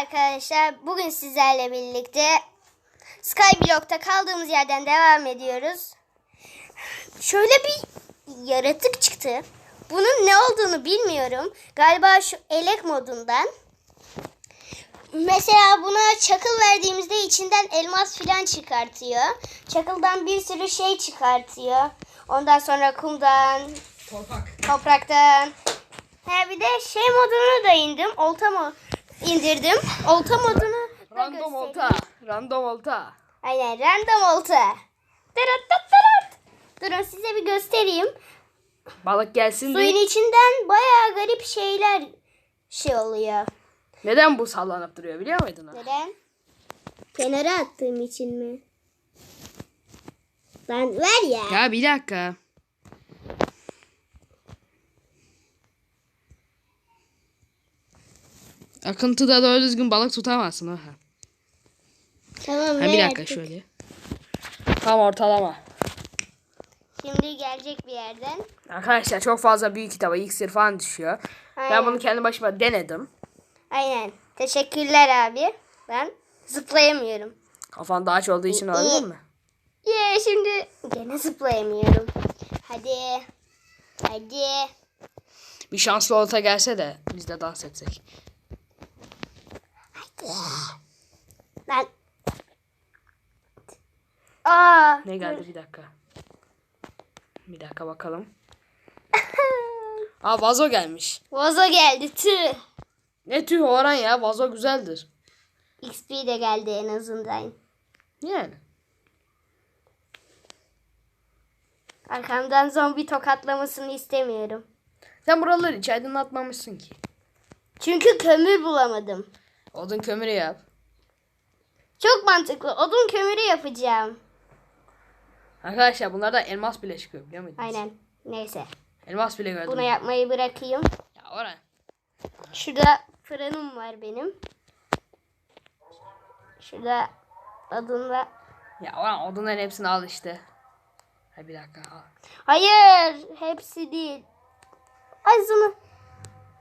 Arkadaşlar bugün sizlerle birlikte Skyblock'ta kaldığımız yerden devam ediyoruz. Şöyle bir yaratık çıktı. Bunun ne olduğunu bilmiyorum. Galiba şu elek modundan. Mesela buna çakıl verdiğimizde içinden elmas filan çıkartıyor. Çakıldan bir sürü şey çıkartıyor. Ondan sonra kumdan, Korkak. topraktan. He bir de şey modunu da indim. Olta mı indirdim. Olta modunu Random olta. Random olta. Aynen random olta. Dırat dırat dırat. Durun size bir göstereyim. Balık gelsin Suyun diye. içinden bayağı garip şeyler şey oluyor. Neden bu sallanıp duruyor biliyor muydun? Neden? Kenara attığım için mi? Ben ver ya. Ya bir dakika. Akıntıda doğru düzgün balık tutamazsın ha. Tamam Ha bir dakika artık. şöyle. Tam ortalama. Şimdi gelecek bir yerden. Arkadaşlar çok fazla büyük kitaba iksir falan düşüyor. Ben Aynen. bunu kendi başıma denedim. Aynen. Teşekkürler abi. Ben zıplayamıyorum. Kafan daha aç olduğu için olabilir mi? Ye şimdi gene zıplayamıyorum. Hadi. Hadi. Bir şanslı olta gelse de biz de dans etsek. Ben. Aa. Ne geldi bir dakika. Bir dakika bakalım. Aa vazo gelmiş. Vazo geldi. Tüh. Ne tüh Orhan ya vazo güzeldir. XP de geldi en azından. Yani. Arkamdan zombi tokatlamasını istemiyorum. Sen buraları hiç aydınlatmamışsın ki. Çünkü kömür bulamadım. Odun kömürü yap. Çok mantıklı. Odun kömürü yapacağım. Arkadaşlar bunlardan elmas bile çıkıyor biliyor muydunuz? Aynen. Neyse. Elmas bile gördüm. Bunu yapmayı bırakayım. Ya Orhan. Şurada fırınım var benim. Şurada odunla. Ya Orhan odunların hepsini al işte. Ha bir dakika al. Hayır. Hepsi değil. Azını.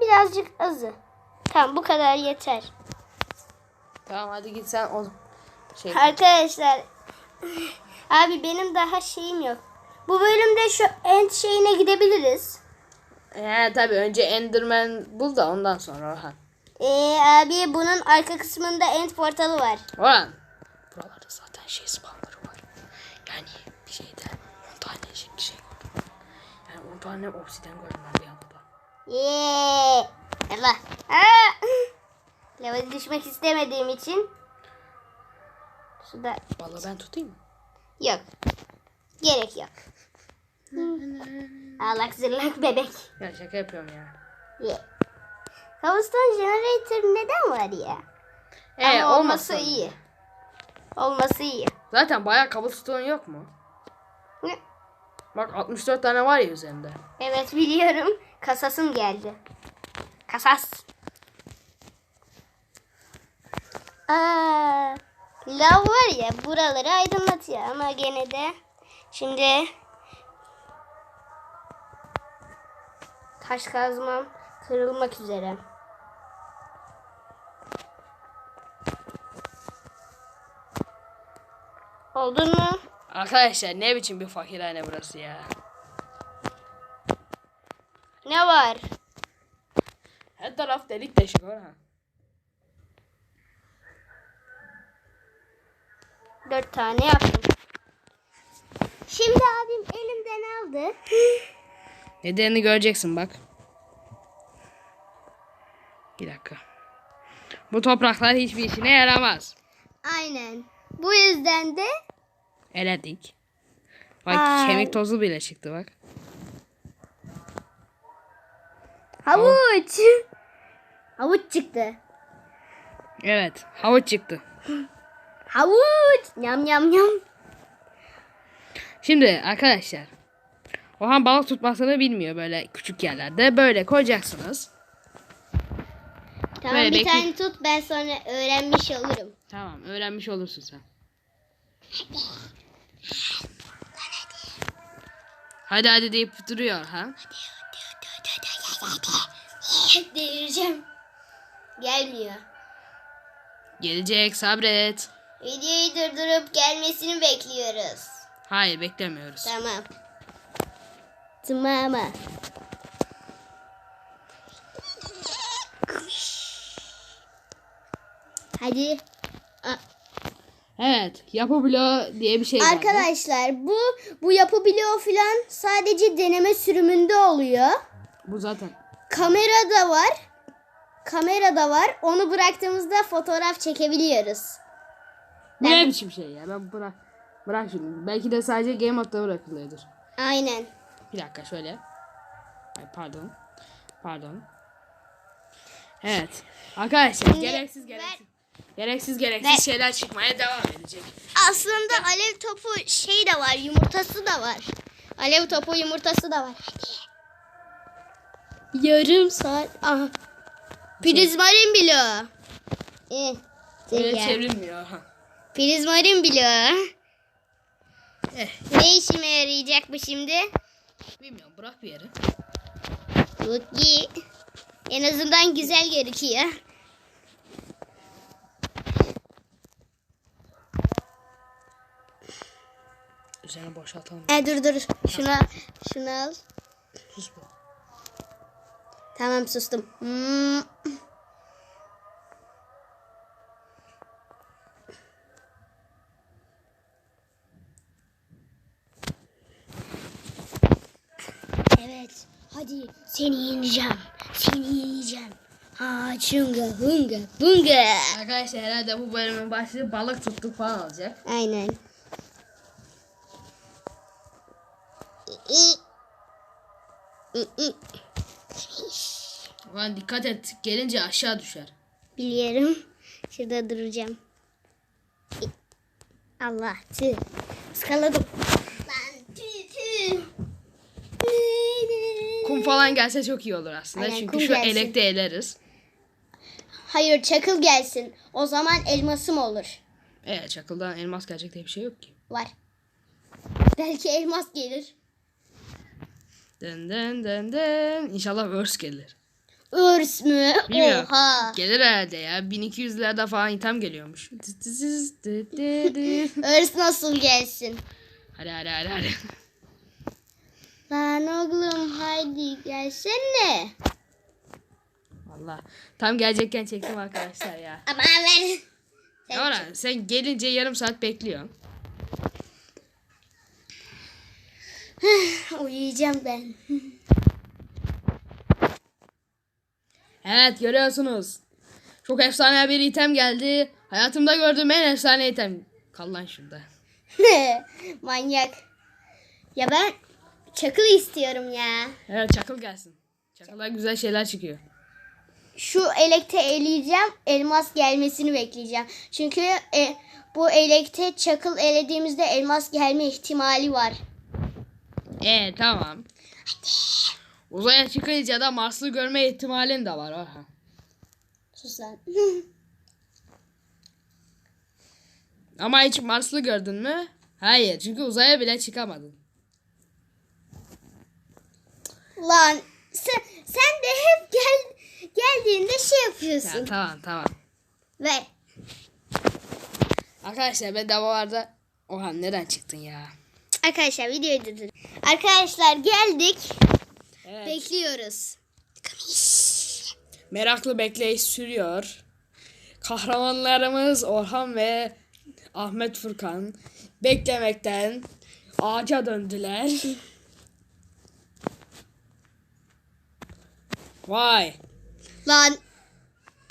Birazcık azı. Tamam bu kadar yeter. Tamam hadi git sen o şey. Arkadaşlar. Abi benim daha şeyim yok. Bu bölümde şu end şeyine gidebiliriz. He tabi önce Enderman bul da ondan sonra Orhan. Ee, abi bunun arka kısmında end portalı var. Orhan. Buralarda zaten şey spawnları var. Yani bir şeyde 10 tane şey, şey gördüm. Yani 10 tane obsiden gördüm ben bir anda. Yeee. Allah. Aa! Lava düşmek istemediğim için. Şurada Vallahi ben tutayım mı? yok. Gerek yok. Ağlak zırlak bebek. Ya şaka yapıyorum ya. Ye. Cobblestone generator neden var ya? Ee, Ama olması olmasa- iyi. Olması iyi. Zaten bayağı cobblestone yok mu? Ne? Bak 64 tane var ya üzerinde. Evet biliyorum. Kasasım geldi. Kasas. Aa, lav var ya buraları aydınlatıyor ama gene de şimdi taş kazmam kırılmak üzere. Oldun mu? Arkadaşlar ne biçim bir fakirhane burası ya. Ne var? Her taraf delik deşik Orhan. Dört tane yaptım. Şimdi abim elimden aldı. Nedenini göreceksin bak. Bir dakika. Bu topraklar hiçbir işine yaramaz. Aynen. Bu yüzden de Eledik. Bak Ay. kemik tozu bile çıktı bak. havuç. Havuç çıktı. Evet havuç çıktı. Havuç. Yam yam yam. Şimdi arkadaşlar. Ohan balık tutmasını bilmiyor böyle küçük yerlerde. Böyle koyacaksınız. Tamam Böyle bir bekle- tane tut ben sonra öğrenmiş olurum. Tamam öğrenmiş olursun sen. Hadi hadi deyip duruyor ha. Delireceğim. Gelmiyor. Gelecek sabret. Videoyu durdurup gelmesini bekliyoruz. Hayır beklemiyoruz. Tamam. Tamam. Hadi. Evet yapı bloğu diye bir şey var. Arkadaşlar bu bu yapı bloğu falan sadece deneme sürümünde oluyor. Bu zaten. Kamera da var. Kamera da var. Onu bıraktığımızda fotoğraf çekebiliyoruz. Bu ne biçim şey ya ben bırak. Bırak şimdi. Belki de sadece game modda bırakılıyordur. Aynen. Bir dakika şöyle. Ay pardon. Pardon. Evet. Arkadaşlar gereksiz gereksiz. Gereksiz gereksiz Ver. şeyler çıkmaya devam edecek. Aslında alev topu şey de var, yumurtası da var. Alev topu yumurtası da var. Yarım saat. Aha. Prizmarin bloğu. Eh, Böyle çevrilmiyor. Prizmarin bloğu. Eh, Ne işime yarayacak bu şimdi? bilmiyorum bırak bir yere. Lucky. En azından güzel gözüküyor. Üzerine boşaltalım. E dur dur. Şuna şunu al. Sus bu. Tamam sustum. Hmm. Evet. Hadi seni yeneceğim. Seni yeneceğim. Ha çunga hunga bunga. Arkadaşlar herhalde bu bölümün başlığı balık tuttuk falan olacak. Aynen. Ulan dikkat et gelince aşağı düşer. Biliyorum. Şurada duracağım. Allah tüh. Iskaladım. Ben tüh tüh. Kum falan gelse çok iyi olur aslında. Aynen, Çünkü şu gelsin. elekte eleriz. Hayır çakıl gelsin. O zaman elmasım olur. Evet çakıldan elmas gelecek diye bir şey yok ki. Var. Belki elmas gelir. Dın dın dın dın. İnşallah örs gelir. Örs mü? Bilmiyorum. Oha. Gelir herhalde ya. 1200'lerde falan item geliyormuş. Örs nasıl gelsin? hadi hadi hadi hadi. Lan oğlum haydi gelsene. Valla. Tam gelecekken çektim arkadaşlar ya. Aman ver. Ne var lan? Sen gelince yarım saat bekliyorsun. Uyuyacağım ben. Evet görüyorsunuz. Çok efsane bir item geldi. Hayatımda gördüğüm en efsane item. Kal lan şurada. Manyak. Ya ben çakıl istiyorum ya. Evet çakıl gelsin. Çakıldan güzel şeyler çıkıyor. Şu elekte eleyeceğim. Elmas gelmesini bekleyeceğim. Çünkü e, bu elekte çakıl elediğimizde elmas gelme ihtimali var. Ee tamam. Uzaya çıkınca da Mars'ı görme ihtimalin de var. Aha. Sus lan. Ama hiç Mars'ı gördün mü? Hayır çünkü uzaya bile çıkamadın. lan sen, sen de hep gel geldiğinde şey Ya, yapıyorsun. tamam tamam. Ver. Arkadaşlar ben davalarda... Oha neden çıktın ya? Arkadaşlar videoyu durdur. Arkadaşlar geldik. Evet. Bekliyoruz. Meraklı bekleyiş sürüyor. Kahramanlarımız Orhan ve Ahmet Furkan beklemekten ağaca döndüler. Vay. Lan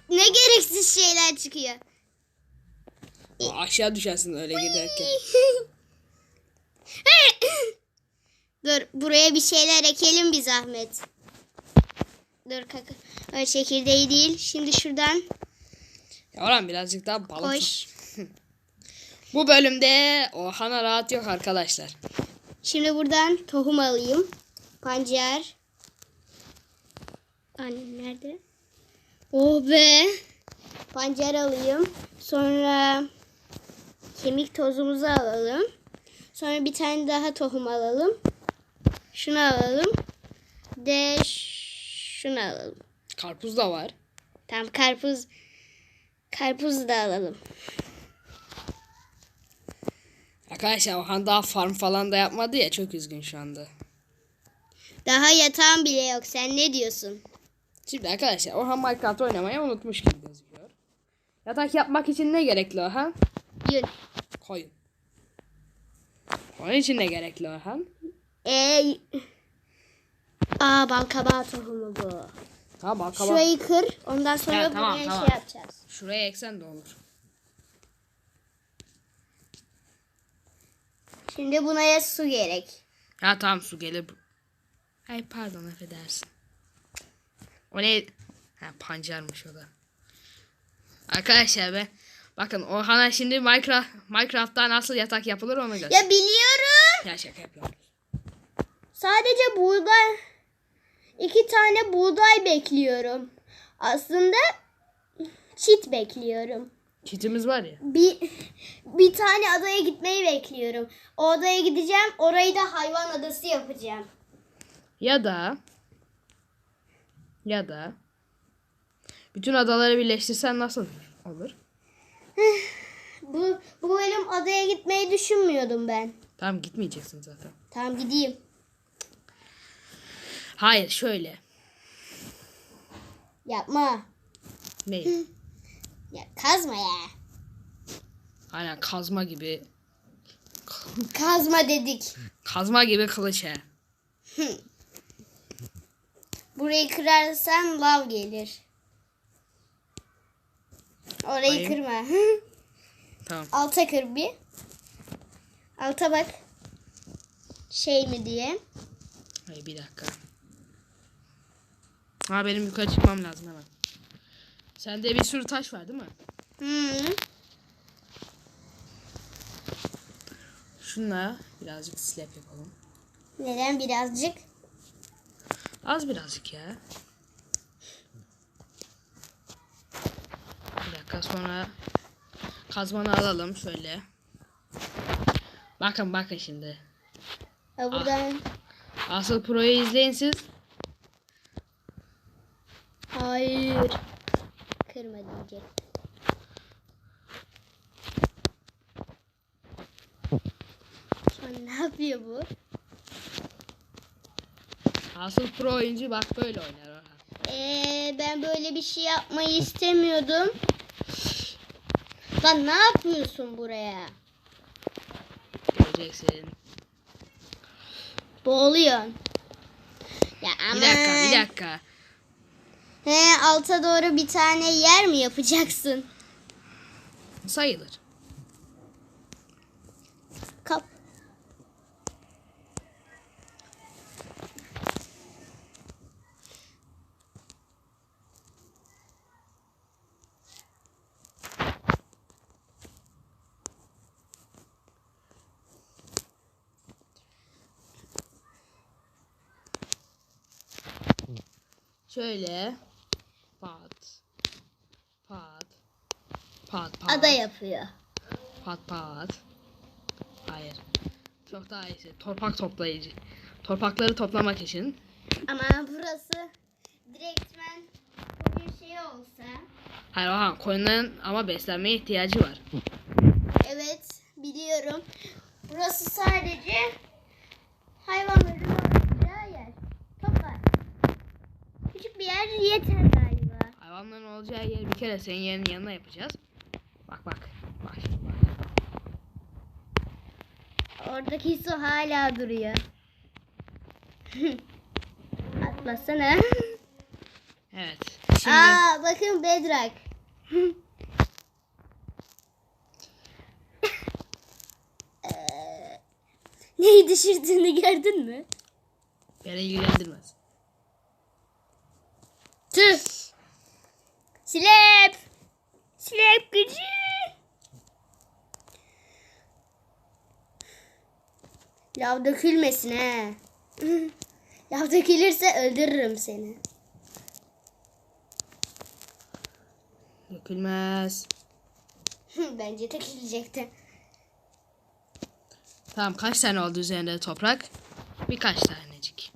ne gereksiz şeyler çıkıyor. Aşağı düşersin öyle giderken. Dur buraya bir şeyler ekelim bir zahmet. Dur kaka. Öyle çekirdeği değil. Şimdi şuradan Ya Orhan birazcık daha balık. koş. Bu bölümde Orhan'a rahat yok arkadaşlar. Şimdi buradan tohum alayım. Pancar. Annem nerede? Oh be. Pancar alayım. Sonra kemik tozumuzu alalım. Sonra bir tane daha tohum alalım. Şunu alalım. De şunu alalım. Karpuz da var. Tamam karpuz. Karpuzu da alalım. Arkadaşlar Orhan daha farm falan da yapmadı ya çok üzgün şu anda. Daha yatağım bile yok. Sen ne diyorsun? Şimdi arkadaşlar Orhan Minecraft oynamayı unutmuş gibi gözüküyor. Yatak yapmak için ne gerekli Orhan? Yün. Koyun. Onun için ne gerekli Orhan? Ee, Aa bal kabağı tohumu bu. Tamam bakalım. Şurayı kır. Ondan sonra Evet, tamam, buraya tamam. şey yapacağız. Şuraya eksen de olur. Şimdi buna ya su gerek. Ya tamam su gelir. Ay pardon affedersin. O ne? Ha pancarmış o da. Arkadaşlar be. Bakın Orhan'a şimdi Minecraft Minecraft'ta nasıl yatak yapılır onu göster. Ya biliyorum. Ya şaka yapıyorum. Sadece buğday iki tane buğday bekliyorum. Aslında çit bekliyorum. Kitimiz var ya. Bir bir tane adaya gitmeyi bekliyorum. O adaya gideceğim. Orayı da hayvan adası yapacağım. Ya da ya da bütün adaları birleştirsen nasıl olur? Bu bu bölüm adaya gitmeyi düşünmüyordum ben. Tamam gitmeyeceksin zaten. Tamam gideyim. Hayır şöyle. Yapma. Ne? Ya kazma ya. Aynen kazma gibi. Kazma dedik. Kazma gibi kılıç he. Burayı kırarsan lav gelir. Orayı Hayır. kırma. Tamam. Alta kır bir. Alta bak. Şey mi diye. Hayır bir dakika. Ha benim yukarı çıkmam lazım hemen. Sende bir sürü taş var değil mi? Hı. Şunla birazcık slap yapalım. Neden birazcık? Az birazcık ya. Bir dakika sonra kazmanı alalım şöyle. Bakın bakın şimdi. Ha, buradan. Asıl proyu izleyin siz. Hayır. Kırma diyecek. Şu an ne yapıyor bu? Asıl pro oyuncu bak böyle oynar Orhan. Ee, ben böyle bir şey yapmayı istemiyordum. Lan ne yapıyorsun buraya? Göreceksin. Boğuluyorsun. Ya aman. Bir dakika bir dakika. He, alta doğru bir tane yer mi yapacaksın? Sayılır. Şöyle. Pat. Pat. Pat pat. Ada yapıyor. Pat pat. Hayır. Çok daha iyisi. Torpak toplayıcı. Torpakları toplamak için. Ama burası direktmen bir şey olsa. Hayır Orhan koyunların ama beslenmeye ihtiyacı var. Evet biliyorum. Burası sadece hayvanların olacağı yer. Toplar. Küçük bir yer yeter galiba. Hayvanların olacağı yer bir kere senin yerin yanına yapacağız. Bak bak. Bak şimdi bak. Oradaki su hala duruyor. Atlasana. Evet. Şimdi Aa bakın bedrock. Ee, Neyi düşürdüğünü gördün mü? beni ilgilendirmez. Tüh. Slap. Slap gücü. Lav dökülmesin he. Lav dökülürse öldürürüm seni. Dökülmez. Bence dökülecekti. Tamam kaç tane oldu üzerinde toprak? Birkaç tanecik.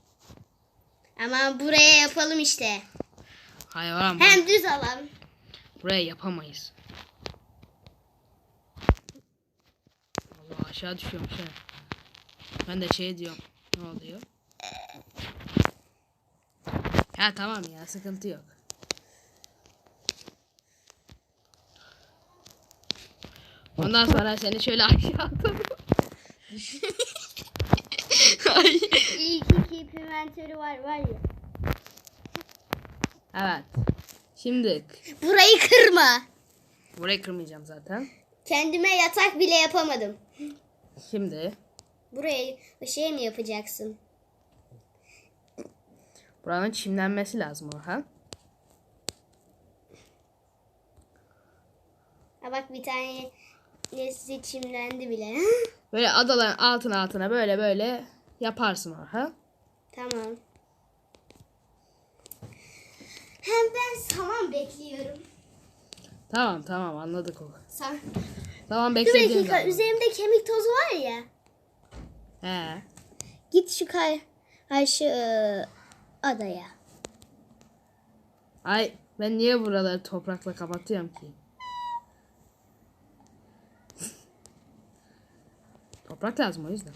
Ama buraya yapalım işte. Hayır olamaz. Hem düz alalım. Buraya yapamayız. Allah aşağı düşüyormuş ha. Ben de şey diyorum. Ne oluyor? Ya tamam ya sıkıntı yok. Ondan sonra seni şöyle aşağı atalım. İyi ki keep inventörü var var ya. Evet. Şimdi Burayı kırma. burayı kırmayacağım zaten. Kendime yatak bile yapamadım. Şimdi Burayı şey mi yapacaksın? buranın çimlenmesi lazım Orhan. Ha bak bir tane nesi çimlendi bile. Böyle adaların altına altına böyle böyle yaparsın Orhan. tamam. Hem ben saman bekliyorum. Tamam tamam anladık o. Sa Tamam bir beklediğim dakika zaman. üzerimde kemik tozu var ya. He. Git şu kay karşı e, adaya. Ay ben niye buraları toprakla kapatıyorum ki? Toprak lazım o yüzden.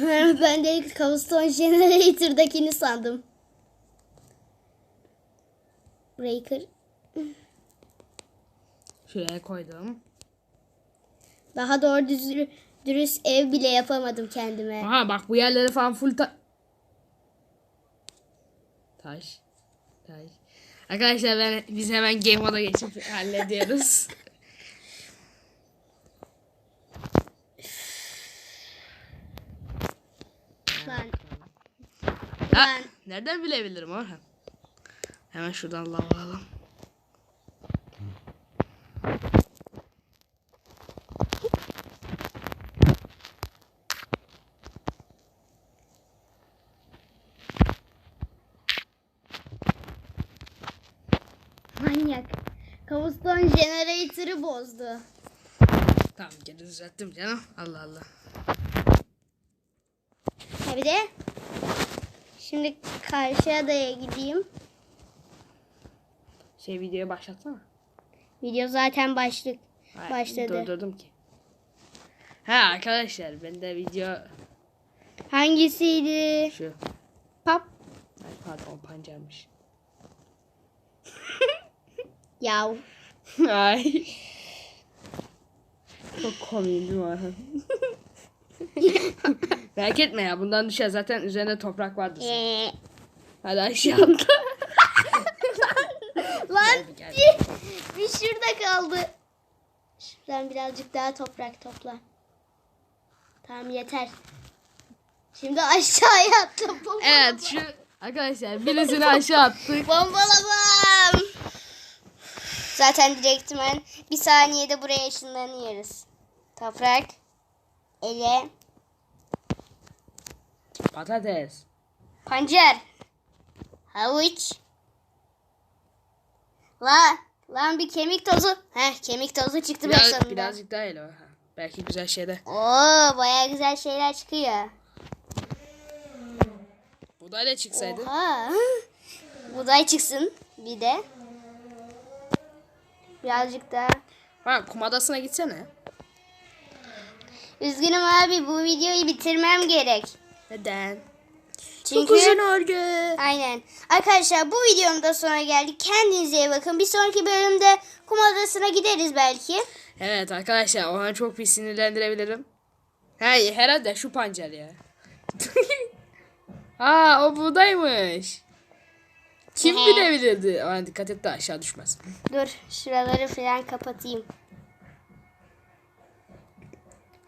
ben de Cobblestone Generator'dakini sandım. Burayı kır. Şuraya koydum. Daha doğru düz, dürüst ev bile yapamadım kendime. Aha bak bu yerleri falan full ta... Taş. Taş. Arkadaşlar ben, biz hemen game moda geçip hallediyoruz. Ha, Lan. nereden bilebilirim Orhan? Hemen şuradan lav alalım. Manyak. Cobblestone Generator'ı bozdu. Tamam geri düzelttim canım. Allah Allah. Ha bir de şimdi karşı adaya gideyim. Şey videoyu başlatsana. Video zaten başlık Hayır, başladı. Durdurdum ki. Ha arkadaşlar ben de video Hangisiydi? şu. Pop. Ay pardon pancarmış. Yav. Ay. Çok komiydi mi Orhan? Merak etme ya bundan düşer zaten üzerinde toprak vardır. Ee, Hadi aşağı atla. Lan bir, şurada kaldı. Şuradan birazcık daha toprak topla. Tamam yeter. Şimdi aşağıya attım. evet şu arkadaşlar birisini aşağı attık. Bombalabam. Zaten direktmen bir saniyede buraya ışınlanıyoruz. Toprak. Ele. Patates. Pancar. Havuç. La. Lan bir kemik tozu. Heh kemik tozu çıktı Biraz, sonunda. birazcık daha Orhan. Belki güzel şeyler. Oo baya güzel şeyler çıkıyor. Budayla çıksaydı. Oha. Buğday çıksın bir de. Birazcık daha. Ha kumadasına gitsene. Üzgünüm abi bu videoyu bitirmem gerek. Neden? Çünkü oldu. aynen. Arkadaşlar bu videonun da sonuna geldik. Kendinize iyi bakın. Bir sonraki bölümde kum adasına gideriz belki. Evet arkadaşlar Orhan'ı çok bir sinirlendirebilirim. Hey herhalde şu pancar ya. Aa o buğdaymış. Kim bilebilirdi? Orhan dikkat et de aşağı düşmez. Dur şuraları falan kapatayım.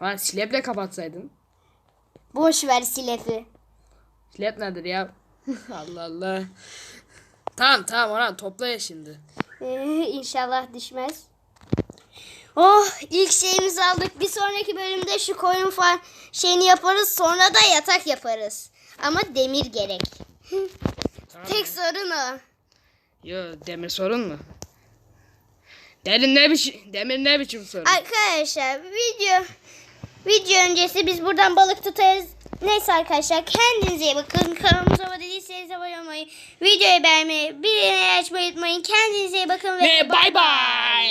Orhan sileple kapatsaydın. Boş ver silefi. Silep nedir ya? Allah Allah. Tamam tamam Orhan topla ya şimdi. Ee, inşallah düşmez. Oh ilk şeyimizi aldık. Bir sonraki bölümde şu koyun falan şeyini yaparız. Sonra da yatak yaparız. Ama demir gerek. Tamam. Tek sorun o. Yo demir sorun mu? Derin ne biçim, demir ne biçim sorun? Arkadaşlar video video öncesi biz buradan balık tutarız. Neyse arkadaşlar kendinize iyi bakın. Kanalımıza abone değilseniz abone olmayı, videoyu beğenmeyi, bildirimleri açmayı unutmayın. Kendinize iyi bakın ve Ve bay bay.